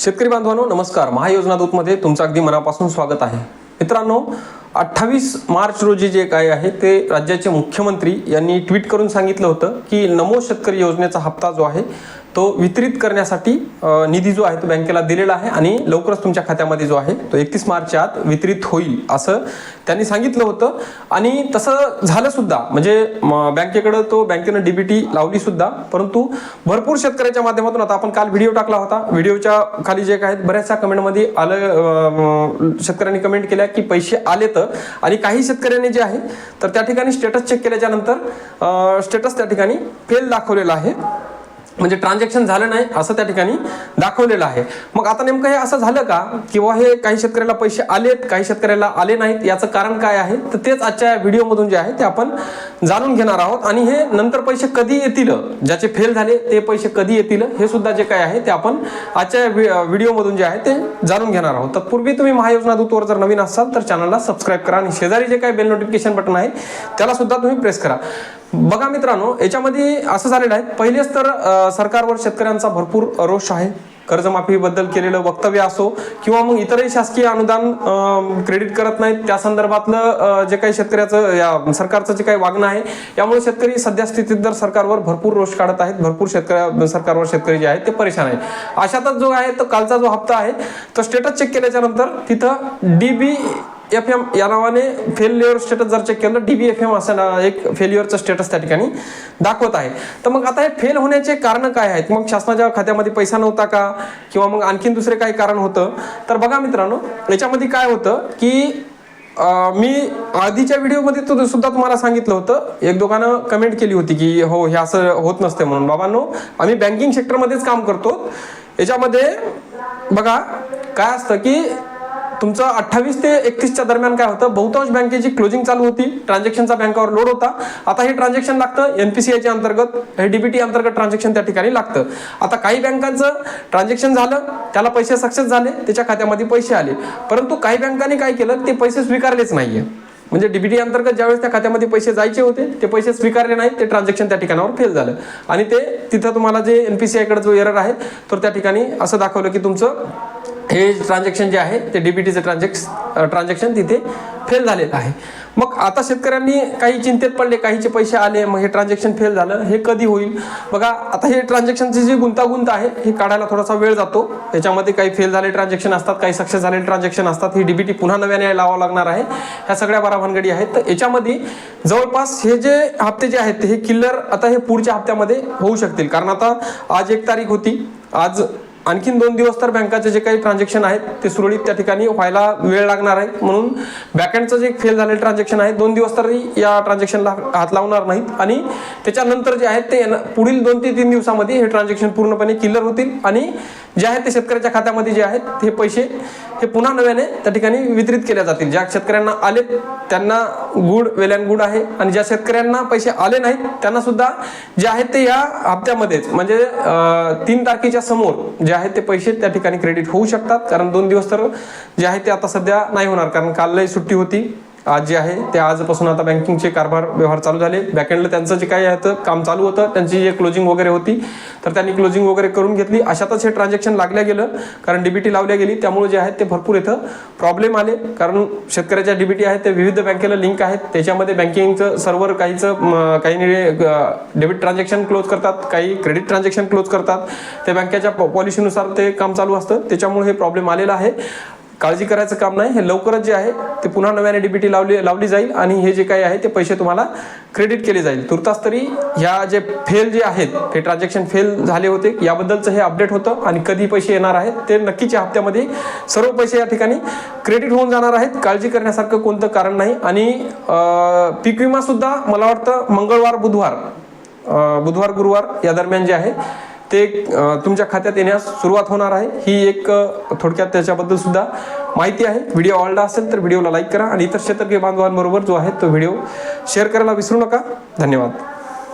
शेतकरी बांधवांनो नमस्कार. महायोजना दूतमध्ये तुमचं अगदी मनापासून स्वागत आहे. मित्रांनो अठ्ठावीस मार्च रोजी जे काय आहे ते राज्याचे मुख्यमंत्री यांनी ट्विट करून सांगितलं होतं की नमो शेतकरी योजनेचा हप्ता जो आहे तो वितरित करण्यासाठी निधी जो आहे तो बँकेला दिलेला आहे आणि लवकरच तुमच्या खात्यामध्ये जो आहे तो एकतीस मार्चच्या आत वितरित होईल असं त्यांनी सांगितलं होतं. आणि तसं झालं सुद्धा म्हणजे बँकेकडं तो बँकेनं डीबीटी लावली सुद्धा परंतु भरपूर शेतकऱ्याच्या माध्यमातून आता आपण काल व्हिडिओ टाकला होता. व्हिडिओच्या खाली जे काय आहेत बऱ्याचशा कमेंटमध्ये आलं शेतकऱ्यांनी कमेंट केल्या की पैसे आलेत आणि काही शेतकऱ्यांनी जे आहे तर त्या ठिकाणी स्टेटस चेक केल्याच्यानंतर स्टेटस त्या ठिकाणी फेल दाखवलेला आहे. म्हणजे ट्रान्झॅक्शन झालं नाही असं त्या ठिकाणी दाखवलेलं आहे. मग आता नेमकं हे असं झालं का? किंवा हे काही शेतकऱ्याला पैसे आलेत काही शेतकऱ्याला आले नाहीत याचं कारण काय आहे? तर तेच आजच्या व्हिडिओमधून जे आहे ते आपण जाणून घेणार आहोत. आणि हे नंतर पैसे कधी येतील? ज्याचे फेल झाले ते पैसे कधी येतील? हे सुद्धा जे काय आहे ते आपण आजच्या व्हिडिओमधून जे आहे ते जाणून घेणार आहोत. तत्पूर्वी तुम्ही महायोजना दूतवर जर नवीन असाल तर चॅनलला सबस्क्राईब करा आणि शेजारी जे काही बेल नोटिफिकेशन बटन आहे त्याला सुद्धा तुम्ही प्रेस करा. बघा मित्रांनो याच्यामध्ये असं झालेलं आहे. पहिलेच तर सरकारवर शेतकऱ्यांचा भरपूर रोष आहे. कर्जमाफीबद्दल केलेलं वक्तव्य असो किंवा मग इतरही शासकीय अनुदान क्रेडिट करत नाहीत त्या संदर्भातलं जे काही शेतकऱ्याचं या सरकारचं जे काही वागणं आहे यामुळे शेतकरी सध्या स्थितीत तर सरकारवर भरपूर रोष काढत आहेत भरपूर शेतकऱ्या सरकारवर शेतकरी जे आहेत ते परेशान आहे अशातच जो आहे तो कालचा जो हप्ता आहे तो स्टेटस चेक केल्याच्यानंतर तिथं डीबी एफ एम या नावाने फेल्युअर स्टेटस जर चेक केलं डी बी एफ एम असं ना- एक फेल्युअरचं स्टेटस त्या ठिकाणी दाखवत आहे. तर मग आता हे फेल होण्याचे कारण काय आहेत? मग शासनाच्या खात्यामध्ये पैसा नव्हता का? किंवा मग आणखीन दुसरे काही कारण होतं? तर बघा मित्रांनो याच्यामध्ये काय होतं की आ, मी आधीच्या व्हिडिओमध्ये तो सुद्धा तुम्हाला सांगितलं होतं. एक दोघानं कमेंट केली होती की हो हे असं होत नसते म्हणून. बाबांनो आम्ही बँकिंग सेक्टरमध्येच काम करतो. याच्यामध्ये बघा काय असतं की तुमचं अठ्ठावीस ते एकतीसच्या दरम्यान काय होतं? बहुतांश बँकेची क्लोजिंग चालू होती. ट्रान्झॅक्शनचा बँकावर लोड होता. आता हे ट्रान्झॅक्शन लागतं. एनपीसीआयच्या अंतर्गत हे डीबीटी अंतर्गत ट्रान्झॅक्शन त्या ठिकाणी लागतं. आता काही बँकांचं ट्रान्झॅक्शन झालं त्याला पैसे सक्सेस झाले त्याच्या खात्यामध्ये पैसे आले. परंतु काही बँकांनी काय केलं ते पैसे स्वीकारलेच नाहीये. म्हणजे डीबीटी अंतर्गत ज्यावेळेस त्या खात्यामध्ये पैसे जायचे होते ते पैसे स्वीकारले नाहीत ते ट्रान्झॅक्शन त्या ठिकाणावर फेल झालं. आणि ते तिथं तुम्हाला जे एनपीसीआयकडे जो एरर आहे तर त्या ठिकाणी असं दाखवलं की तुमचं हे ट्रान्झॅक्शन जे आहे ते डीबीटीचं ट्रान्झॅक्श ट्रान्झॅक्शन तिथे फेल झालेलं आहे. मग आता शेतकऱ्यांनी काही चिंतेत पडले काहीचे पैसे आले मग हे ट्रान्झॅक्शन फेल झालं हे कधी होईल? बघा आता हे ट्रान्झॅक्शनची जी गुंतागुंत आहे हे काढायला थोडासा वेळ जातो. त्याच्यामध्ये काही फेल झाले ट्रान्झॅक्शन असतात काही सक्सेस झालेले ट्रान्झॅक्शन असतात. ही डीबीटी पुन्हा नव्याने लावावं लागणार आहे. ह्या सगळ्या बारा भानगडी आहेत. तर याच्यामध्ये जवळपास हे जे हप्ते जे आहेत हे किल्लर आता हे पुढच्या हप्त्यामध्ये होऊ शकतील. कारण आता आज एक तारीख होती. आज आणखीन दोन दिवस तर बँकाचे जे काही ट्रान्झॅक्शन आहेत ते सुरळीत त्या ठिकाणी व्हायला वेळ लागणार आहे. म्हणून बॅकएंडचं जे फेल झालेलं ट्रान्झॅक्शन आहे दोन दिवस तरी या ट्रान्झॅक्शनला हात लावणार नाहीत. आणि त्याच्यानंतर जे आहेत ते पुढील दोन ते तीन दिवसामध्ये हे ट्रान्झॅक्शन पूर्णपणे क्लिअर होतील. आणि जे आहेत ते शेतकऱ्याच्या खात्यामध्ये जे आहेत ते पैसे हे पुन्हा नव्याने त्या ठिकाणी वितरित केल्या जातील. ज्या शेतकऱ्यांना आले त्यांना गुड वेल अँड गुड आहे आणि ज्या शेतकऱ्यांना पैसे आले नाहीत त्यांना सुद्धा जे आहेत ते या हप्त्यामध्येच म्हणजे तीन तारखेच्या समोर जे आहेत ते पैसे त्या ठिकाणी क्रेडिट होऊ शकतात. कारण दोन दिवस तर जे आहे ते आता सध्या नाही होणार कारण कालही सुट्टी होती. आज जे आहे ते आजपासून आता बँकिंगचे कारभार व्यवहार चालू झाले. बॅकएंडला त्यांचं जे काही आहे काम चालू होतं. त्यांची जे क्लोजिंग वगैरे होती. तर त्यांनी क्लोजिंग वगैरे करून घेतली. अशातच हे ट्रान्झॅक्शन लागल्या गेलं. कारण डीबीटी लावल्या गेली. त्यामुळे जे आहेत ते भरपूर इथं प्रॉब्लेम आले. कारण शेतकऱ्याच्या डीबीटी आहेत ते विविध बँकेला लिंक आहेत. त्याच्यामध्ये बँकिंगचं सर्व्हर काहीचं काही डेबिट ट्रान्झॅक्शन क्लोज करतात. काही क्रेडिट ट्रान्झॅक्शन क्लोज करतात. त्या बँकेच्या पॉलिसीनुसार ते काम चालू असतं. त्याच्यामुळे हे प्रॉब्लेम आलेला आहे. काळजी करायचं काम नाही. हे लवकरच जे आहे ते पुन्हा नव्याने डीबीटी लावली लावली जाईल आणि हे जे काही आहे ते पैसे तुम्हाला क्रेडिट केले जाईल. तुर्तास तरी ह्या जे फेल जे आहेत हे ट्रान्झॅक्शन फेल झाले होते याबद्दलचं हे अपडेट होतं आणि कधी पैसे येणार आहेत ते नक्कीच या हप्त्यामध्ये सर्व पैसे या ठिकाणी क्रेडिट होऊन जाणार आहेत. काळजी करण्यासारखं कोणतं कारण नाही. आणि पीक विमा सुद्धा मला वाटतं मंगळवार बुधवार बुधवार गुरुवार या दरम्यान जे आहे ते तुमच्या खात्यात येण्यास सुरुवात होणार आहे. ही एक थोडक्यात त्याच्याबद्दल सुद्धा माहिती आहे. व्हिडिओ आवडला असेल तर व्हिडिओला लाईक करा आणि इतर शेतकरी बांधवांबरोबर जो आहे तो व्हिडिओ शेअर करायला विसरू नका. धन्यवाद.